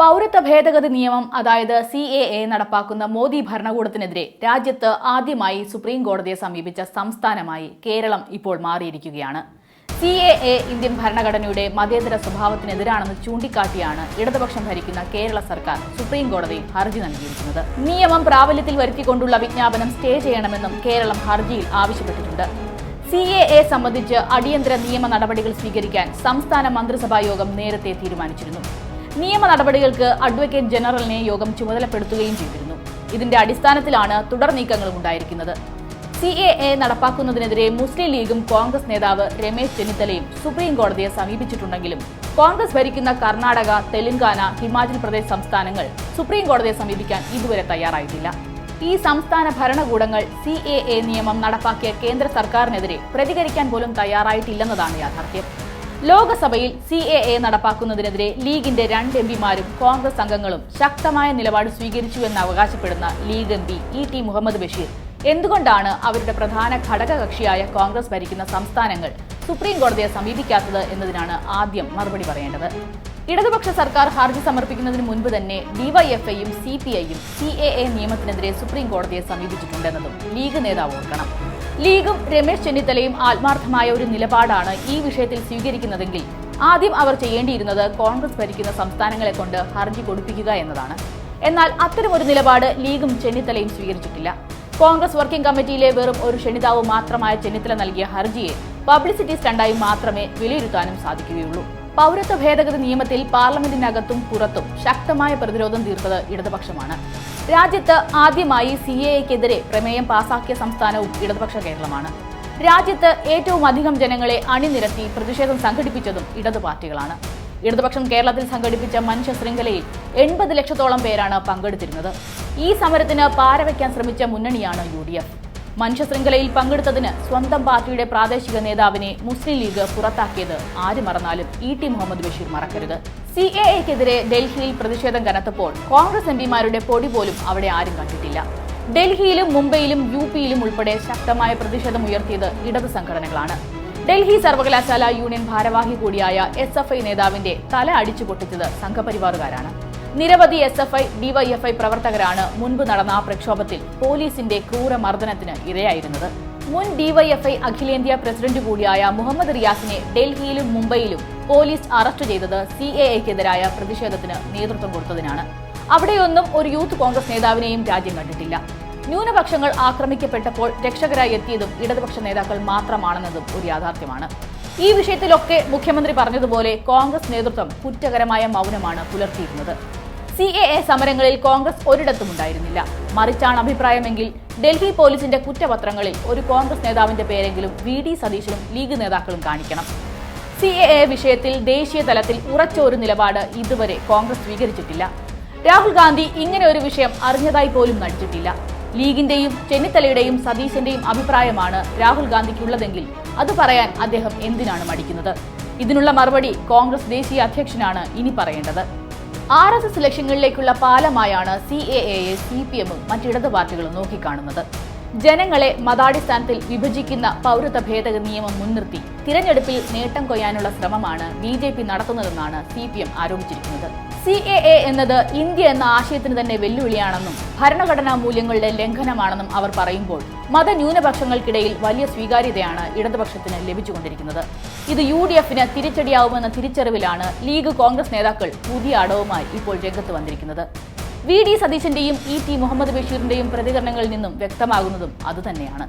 പൗരത്വ ഭേദഗതി നിയമം അതായത് സി എ എ നടപ്പാക്കുന്ന മോദി ഭരണകൂടത്തിനെതിരെ രാജ്യത്ത് ആദ്യമായി സുപ്രീം കോടതിയെ സമീപിച്ച സംസ്ഥാനമായി കേരളം ഇപ്പോൾ മാറിയിരിക്കുകയാണ്. സി എ എ ഇന്ത്യൻ ഭരണഘടനയുടെ മതേതര സ്വഭാവത്തിനെതിരാണെന്ന് ചൂണ്ടിക്കാട്ടിയാണ് ഇടതുപക്ഷം ഭരിക്കുന്ന കേരള സർക്കാർ സുപ്രീം കോടതിയിൽ ഹർജി നൽകിയിരിക്കുന്നത്. നിയമം പ്രാബല്യത്തിൽ വരുത്തിക്കൊണ്ടുള്ള വിജ്ഞാപനം സ്റ്റേ ചെയ്യണമെന്നും കേരളം ഹർജിയിൽ ആവശ്യപ്പെട്ടിട്ടുണ്ട്. സി എ എ സംബന്ധിച്ച് അടിയന്തര നിയമ നടപടികൾ സ്വീകരിക്കാൻ സംസ്ഥാന മന്ത്രിസഭാ യോഗം നേരത്തെ തീരുമാനിച്ചിരുന്നു. നിയമ നടപടികൾക്ക് അഡ്വക്കേറ്റ് ജനറലിനെ യോഗം ചുമതലപ്പെടുത്തുകയും ചെയ്തിരുന്നു. ഇതിന്റെ അടിസ്ഥാനത്തിലാണ് തുടർ നീക്കങ്ങളും ഉണ്ടായിരിക്കുന്നത്. സി എ എ നടപ്പാക്കുന്നതിനെതിരെ മുസ്ലിം ലീഗും കോൺഗ്രസ് നേതാവ് രമേശ് ചെന്നിത്തലയും സുപ്രീം കോടതിയെ സമീപിച്ചിട്ടുണ്ടെങ്കിലും കോൺഗ്രസ് ഭരിക്കുന്ന കർണാടക തെലങ്കാന ഹിമാചൽ പ്രദേശ് സംസ്ഥാനങ്ങൾ സുപ്രീം കോടതിയെ സമീപിക്കാൻ ഇതുവരെ തയ്യാറായിട്ടില്ല. ഈ സംസ്ഥാന ഭരണകൂടങ്ങൾ സി എ എ നിയമം നടപ്പാക്കിയ കേന്ദ്ര സർക്കാരിനെതിരെ പ്രതികരിക്കാൻ പോലും തയ്യാറായിട്ടില്ലെന്നതാണ് യാഥാർത്ഥ്യം. ലോകസഭയിൽ സി എ എ നടപ്പാക്കുന്നതിനെതിരെ ലീഗിന്റെ രണ്ട് എം പിമാരും കോൺഗ്രസ് അംഗങ്ങളും ശക്തമായ നിലപാട് സ്വീകരിച്ചുവെന്ന് അവകാശപ്പെടുന്ന League M P E T Muhammad Basheer. എന്തുകൊണ്ടാണ് അവരുടെ പ്രധാന ഘടകകക്ഷിയായ കോൺഗ്രസ് ഭരിക്കുന്ന സംസ്ഥാനങ്ങൾ സുപ്രീം കോടതിയെ സമീപിക്കാത്തത് എന്നതിനാണ് ആദ്യം മറുപടി പറയേണ്ടത്? ഇടതുപക്ഷ സർക്കാർ ഹർജി സമർപ്പിക്കുന്നതിന് മുൻപ് തന്നെ ഡിവൈഎഫ്ഐയും സി പി ഐയും സി എ എ നിയമത്തിനെതിരെ സുപ്രീം കോടതിയെ സമീപിച്ചിട്ടുണ്ടെന്നതും ലീഗ് നേതാവ് ഓർക്കണം. ലീഗും രമേശ് ചെന്നിത്തലയും ആത്മാർത്ഥമായ ഒരു നിലപാടാണ് ഈ വിഷയത്തിൽ സ്വീകരിക്കുന്നതെങ്കിൽ ആദ്യം അവർ ചെയ്യേണ്ടിയിരുന്നത് കോൺഗ്രസ് ഭരിക്കുന്ന സംസ്ഥാനങ്ങളെ കൊണ്ട് ഹർജി കൊടുപ്പിക്കുക എന്നതാണ്. എന്നാൽ അത്തരമൊരു നിലപാട് ലീഗും ചെന്നിത്തലയും സ്വീകരിച്ചിട്ടില്ല. കോൺഗ്രസ് വർക്കിംഗ് കമ്മിറ്റിയിലെ വെറും ഒരു ക്ഷണിതാവ് മാത്രമായ ചെന്നിത്തല നൽകിയ ഹർജിയെ പബ്ലിസിറ്റി സ്റ്റണ്ടായി മാത്രമേ വിലയിരുത്താനും സാധിക്കുകയുള്ളൂ. പൗരത്വ ഭേദഗതി നിയമത്തിൽ പാർലമെന്റിനകത്തും പുറത്തും ശക്തമായ പ്രതിരോധം തീർത്തത് ഇടതുപക്ഷമാണ്. രാജ്യത്ത് ആദ്യമായി സി എ എക്കെതിരെ പ്രമേയം പാസാക്കിയ സംസ്ഥാനവും ഇടതുപക്ഷ കേരളമാണ്. രാജ്യത്ത് ഏറ്റവും അധികം ജനങ്ങളെ അണിനിരത്തി പ്രതിഷേധം സംഘടിപ്പിച്ചതും ഇടതു പാർട്ടികളാണ്. ഇടതുപക്ഷം കേരളത്തിൽ സംഘടിപ്പിച്ച മനുഷ്യ ശൃംഖലയിൽ എൺപത് ലക്ഷത്തോളം പേരാണ് പങ്കെടുത്തിരുന്നത്. ഈ സമരത്തിന് പാരവയ്ക്കാൻ ശ്രമിച്ച മുന്നണിയാണ് യു ഡി എഫ് മനുഷ്യ ശൃംഖലയിൽ പങ്കെടുത്തതിന് സ്വന്തം പാർട്ടിയുടെ പ്രാദേശിക നേതാവിനെ മുസ്ലിം ലീഗ് പുറത്താക്കിയത് ആര് മറന്നാലും ഇ ടി മുഹമ്മദ് ബഷീർ മറക്കരുത്. സി എ എക്കെതിരെ ഡൽഹിയിൽ പ്രതിഷേധം കനത്തപ്പോൾ കോൺഗ്രസ് എംപിമാരുടെ പൊടി പോലും അവിടെ ആരും കണ്ടിട്ടില്ല. ഡൽഹിയിലും മുംബൈയിലും യു പിയിലും ഉൾപ്പെടെ ശക്തമായ പ്രതിഷേധം ഉയർത്തിയത് ഇടത് സംഘടനകളാണ്. ഡൽഹി സർവകലാശാല യൂണിയൻ ഭാരവാഹി കൂടിയായ എസ് എഫ് ഐ നേതാവിന്റെ തല അടിച്ചു പൊട്ടിച്ചത് സംഘപരിവാറുകാരാണ്. നിരവധി എസ് എഫ് ഐ ഡിവൈഎഫ്ഐ പ്രവർത്തകരാണ് മുൻപ് നടന്ന ആ പ്രക്ഷോഭത്തിൽ പോലീസിന്റെ ക്രൂരമർദ്ദനത്തിന് ഇരയായിരുന്നത്. മുൻ ഡിവൈഎഫ്ഐ അഖിലേന്ത്യാ പ്രസിഡന്റ് കൂടിയായ മുഹമ്മദ് റിയാസിനെ ഡൽഹിയിലും മുംബൈയിലും പോലീസ് അറസ്റ്റ് ചെയ്തത് സി എ എക്കെതിരായ പ്രതിഷേധത്തിന് നേതൃത്വം കൊടുത്തതിനാണ്. അവിടെയൊന്നും ഒരു യൂത്ത് കോൺഗ്രസ് നേതാവിനെയും രാജ്യം കണ്ടിട്ടില്ല. ന്യൂനപക്ഷങ്ങൾ ആക്രമിക്കപ്പെട്ടപ്പോൾ രക്ഷകരായി എത്തിയതും ഇടതുപക്ഷ നേതാക്കൾ മാത്രമാണെന്നതും ഒരു യാഥാർത്ഥ്യമാണ്. ഈ വിഷയത്തിലൊക്കെ മുഖ്യമന്ത്രി പറഞ്ഞതുപോലെ കോൺഗ്രസ് നേതൃത്വം കുറ്റകരമായ മൗനമാണ് പുലർത്തിയിരുന്നത്. സി എ എ സമരങ്ങളിൽ കോൺഗ്രസ് ഒരിടത്തും ഉണ്ടായിരുന്നില്ല. മറിച്ചാണ് അഭിപ്രായമെങ്കിൽ ഡൽഹി പോലീസിന്റെ കുറ്റപത്രങ്ങളിൽ ഒരു കോൺഗ്രസ് നേതാവിന്റെ പേരെങ്കിലും വി ഡി സതീശനും ലീഗ് നേതാക്കളും കാണിക്കണം. സി എ എ വിഷയത്തിൽ ദേശീയ തലത്തിൽ ഉറച്ച ഒരു നിലപാട് ഇതുവരെ കോൺഗ്രസ് സ്വീകരിച്ചിട്ടില്ല. രാഹുൽ ഗാന്ധി ഇങ്ങനെ ഒരു വിഷയം അറിഞ്ഞതായി പോലും നടിച്ചിട്ടില്ല. ലീഗിന്റെയും ചെന്നിത്തലയുടെയും സതീശന്റെയും അഭിപ്രായമാണ് രാഹുൽ ഗാന്ധിക്കുള്ളതെങ്കിൽ അത് പറയാൻ അദ്ദേഹം എന്തിനാണ് മടിക്കുന്നത്? ഇതിനുള്ള മറുപടി കോൺഗ്രസ് ദേശീയ അധ്യക്ഷനാണ് ഇനി പറയേണ്ടത്. ആർ എസ് എസ് ലക്ഷ്യങ്ങളിലേക്കുള്ള പാലമായാണ് സി എ എയെ സി പി എമ്മും മറ്റിടത് പാർട്ടികളും നോക്കിക്കാണുന്നത്. ജനങ്ങളെ മതാടിസ്ഥാനത്തിൽ വിഭജിക്കുന്ന പൗരത്വ ഭേദഗതി നിയമം മുൻനിർത്തി. തിരഞ്ഞെടുപ്പിൽ നേട്ടം കൊയ്യാനുള്ള ശ്രമമാണ് ബി ജെ പി നടത്തുന്നതെന്നാണ് സി പി എം ആരോപിച്ചിരിക്കുന്നത്. സി എ എ എന്നത് ഇന്ത്യ എന്ന ആശയത്തിന് തന്നെ വെല്ലുവിളിയാണെന്നും ഭരണഘടനാ മൂല്യങ്ങളുടെ ലംഘനമാണെന്നും അവർ പറയുമ്പോൾ മതന്യൂനപക്ഷങ്ങൾക്കിടയിൽ വലിയ സ്വീകാര്യതയാണ് ഇടതുപക്ഷത്തിന് ലഭിച്ചുകൊണ്ടിരിക്കുന്നത്. ഇത് യു ഡി എഫിന് തിരിച്ചടിയാവുമെന്ന തിരിച്ചറിവിലാണ് ലീഗ് കോൺഗ്രസ് നേതാക്കൾ പുതിയ അടവുമായി ഇപ്പോൾ രംഗത്ത് വന്നിരിക്കുന്നത്. വി ഡി സതീശന്റെയും ഇ ടി മുഹമ്മദ് ബഷീറിന്റെയും പ്രതികരണങ്ങളിൽ നിന്നും വ്യക്തമാകുന്നതും അതുതന്നെയാണ്.